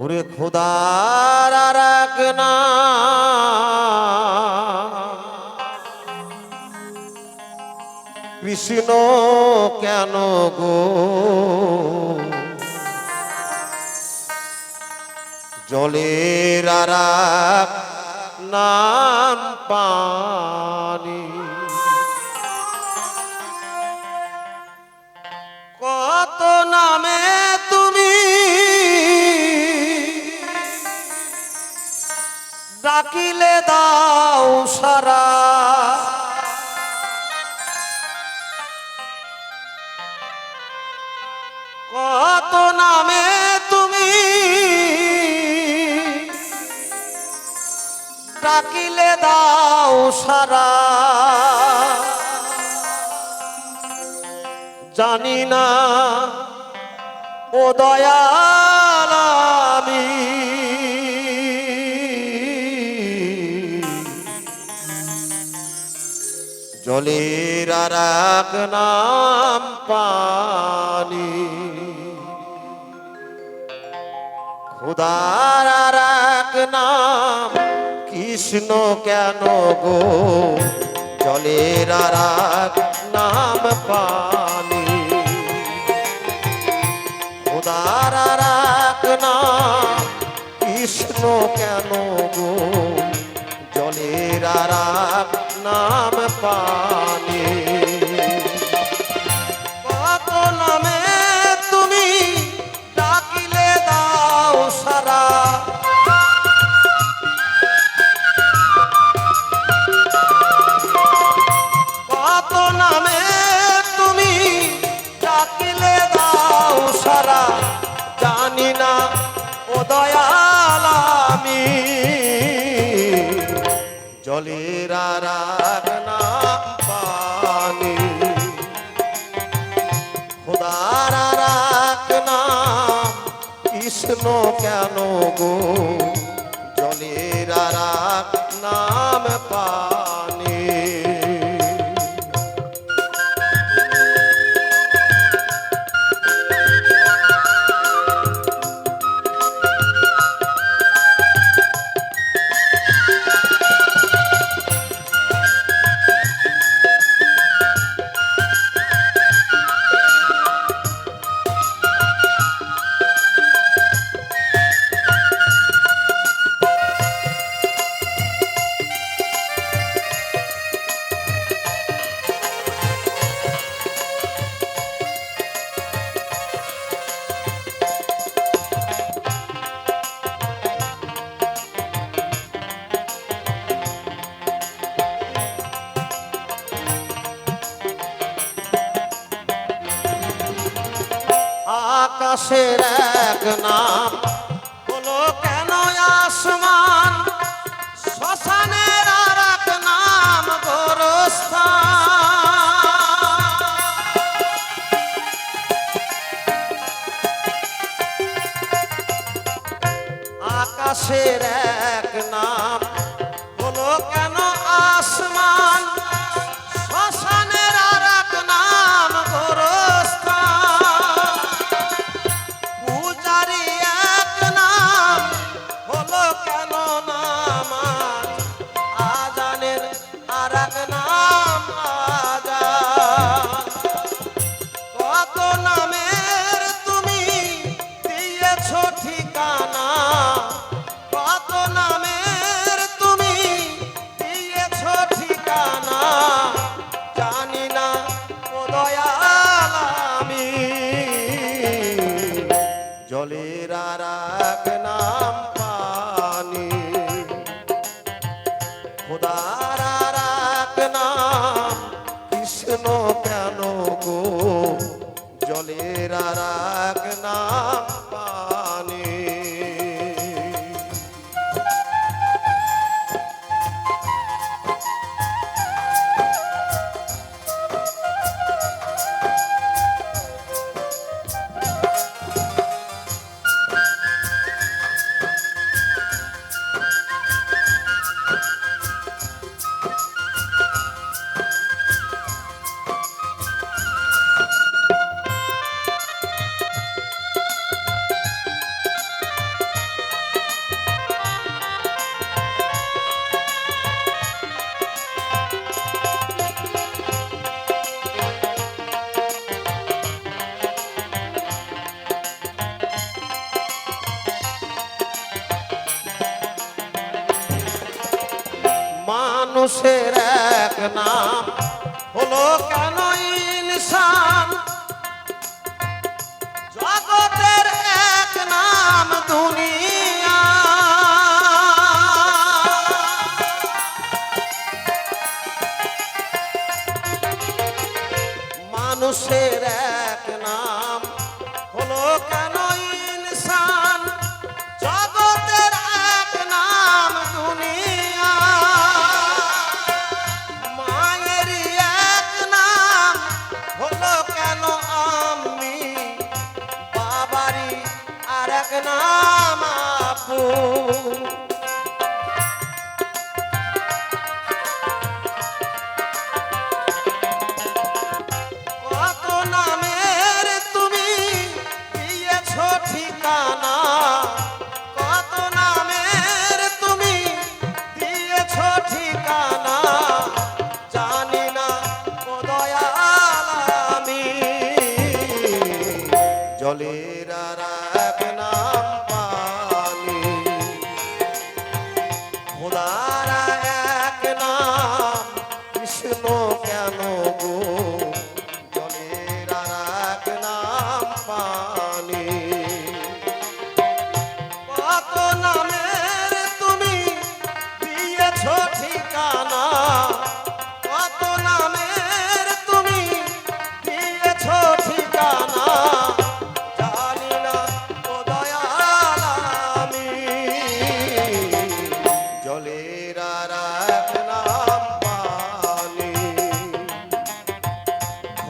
ওরে খোদার এক না। কৃষ্ণ কেন গো? জলের এক নাম পানি। ডাকিলে দাও সারা। কত নামে তুমি ডাকিলে দাও সারা। জানি না ও দয়াল আমি জলের আর এক নাম পানি। খুদার আর এক নাম কৃষ্ণ কেন গো? জলের আর এক নাম পানি। খুদার আর এক নাম কৃষ্ণ কেন গো? জলের আর এক নাম পানি জলের আর নাম পানি। খোদার এক নাম কৃষ্ণ কেন গো? জলের আর নাম আকাশের এক নাম। হলো কেন আসমান? শ্মশানের আর এক নাম আকাশের এক জলের আর এক মানুষের এক নাম হলো কেন ইনসান? জগতের এক নাম দুনিয়া। মানুষের এক আর নাম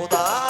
খুদা